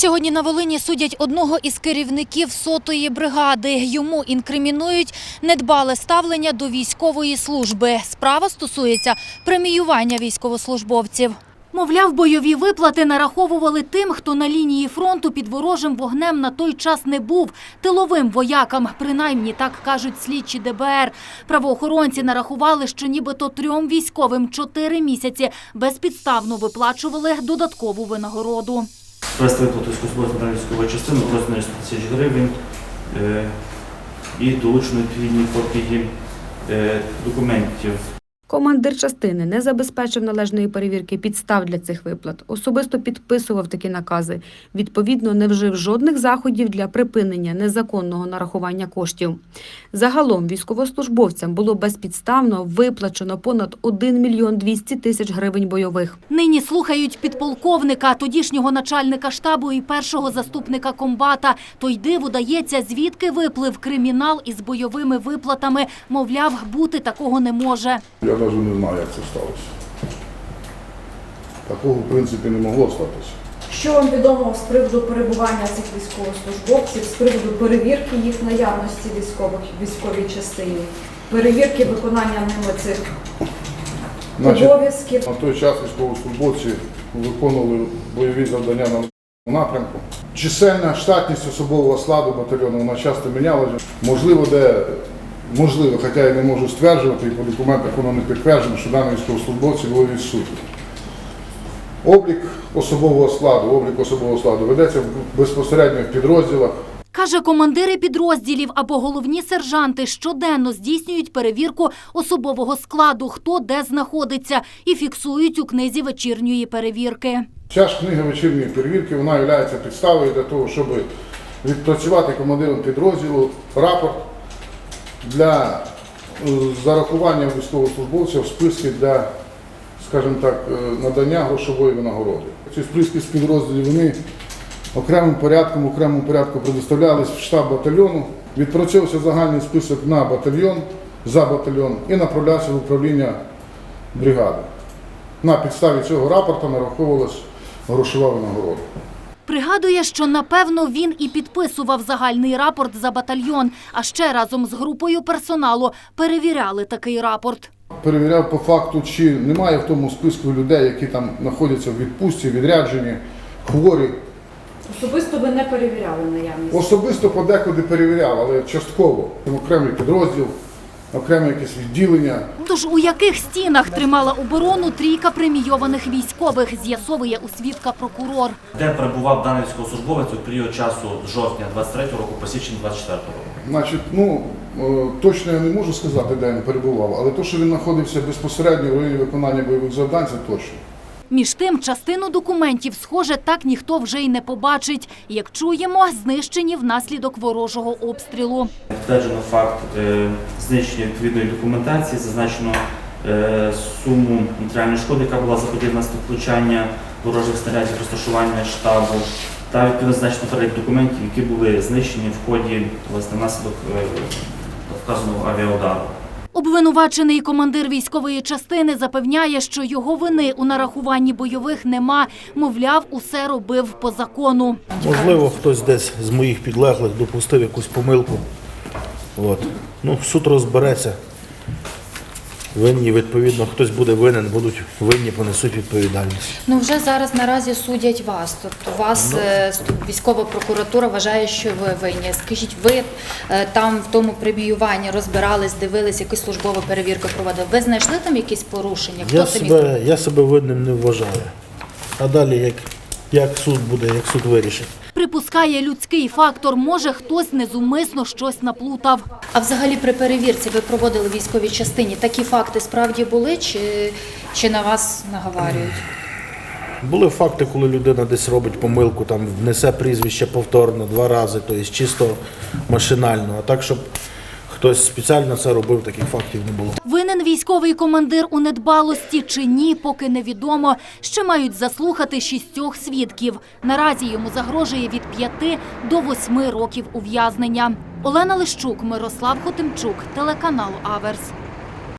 Сьогодні на Волині судять одного із керівників сотої бригади. Йому інкримінують недбале ставлення до військової служби. Справа стосується преміювання військовослужбовців. Мовляв, бойові виплати нараховували тим, хто на лінії фронту під ворожим вогнем на той час не був. Тиловим воякам, принаймні так кажуть слідчі ДБР. Правоохоронці нарахували, що нібито трьом військовим чотири місяці безпідставно виплачували додаткову винагороду. Провести виплату військовослужбовцям військової частини розмірі 100 тисяч гривень е, і долучено відповідні копії е, документів Командир частини не забезпечив належної перевірки підстав для цих виплат, особисто підписував такі накази. Відповідно, не вжив жодних заходів для припинення незаконного нарахування коштів. Загалом військовослужбовцям було безпідставно виплачено понад 1 мільйон 200 тисяч гривень бойових. Нині слухають підполковника, тодішнього начальника штабу і першого заступника комбата. То й диву дається, звідки виплив кримінал із бойовими виплатами. Мовляв, бути такого не може. Навіть не знаю, як це сталося. Такого, в принципі, не могло статися. Що вам відомо з приводу перебування цих військовослужбовців, з приводу перевірки їх наявності військових військовій частині, перевірки виконання ними цих обов'язків? на той час військовослужбовці виконували бойові завдання на напрямку. Чисельна штатність особового складу батальйону вона часто мінялася. Можливо, де можливо, хоча я не можу стверджувати, і по документах воно не підтверджено, що дані військовослужбовці були відсутні. Облік особового складу, облік особового складу ведеться безпосередньо в підрозділах. Каже, командири підрозділів або головні сержанти щоденно здійснюють перевірку особового складу, хто де знаходиться, і фіксують у книзі вечірньої перевірки. Ця ж книга вечірньої перевірки вона є підставою для того, щоб відпрацювати командиром підрозділу рапорт для е, зарахування військовослужбовців в списки для, скажімо так, е, надання грошової винагороди. Ці списки з підрозділів вони окремим порядком, окремому порядку предоставлялись в штаб батальйону, відпрацьовувався загальний список на батальйон, за батальйон і направлявся в управління бригади. На підставі цього рапорту нараховувалась грошова винагорода. Пригадує, що напевно він і підписував загальний рапорт за батальйон, а ще разом з групою персоналу перевіряли такий рапорт. Перевіряв по факту, чи немає в тому списку людей, які там знаходяться в відпустці, відряджені, хворі. Особисто ви не перевіряли наявність? Особисто подекуди перевіряв, але частково. Окремий підрозділ, окреме якесь відділення. Тож у яких стінах тримала оборону трійка премійованих військових, з'ясовує у свідка прокурор. де перебував даний військовослужбовець у період часу з жовтня 23 року по січень 24 року. Значить, ну е, точно я не можу сказати, де він перебував, але то, що він знаходився безпосередньо в районі виконання бойових завдань, це точно. Між тим, частину документів, схоже, так ніхто вже й не побачить. Як чуємо, знищені внаслідок ворожого обстрілу. Підтверджено факт е, знищення відповідної документації, зазначено е, суму матеріальної шкоди, яка була заподіяна внаслідок влучання ворожих снарядів розташування штабу, та відповідно зазначено перелік документів, які були знищені в ході власне внаслідок е, вказаного авіаудару. Обвинувачений командир військової частини запевняє, що його вини у нарахуванні бойових нема. Мовляв, усе робив по закону. Можливо, хтось десь з моїх підлеглих допустив якусь помилку. От. Ну, суд розбереться. Винні, відповідно, хтось буде винен, будуть винні, понесуть відповідальність. Ну вже зараз наразі судять вас. Тобто вас е, сту- військова прокуратура вважає, що ви винні. Скажіть, ви е, там в тому преміюванні розбирались, дивились, якусь службову перевірку проводили. Ви знайшли там якісь порушення? Я це себе, я себе винним не вважаю. А далі, як, як суд буде, як суд вирішить. Припускає людський фактор. Може, хтось незумисно щось наплутав. А взагалі при перевірці ви проводили в військовій частині. Такі факти справді були, чи, чи на вас наговарюють? Були факти, коли людина десь робить помилку, там внесе прізвище повторно два рази, тобто чисто машинально. А так, щоб хтось спеціально це робив, таких фактів не було. Винен військовий командир у недбалості чи ні, поки невідомо. Ще мають заслухати шістьох свідків. Наразі йому загрожує від п'яти до восьми років ув'язнення. Олена Лищук, Мирослав Хотимчук, телеканал Аверс.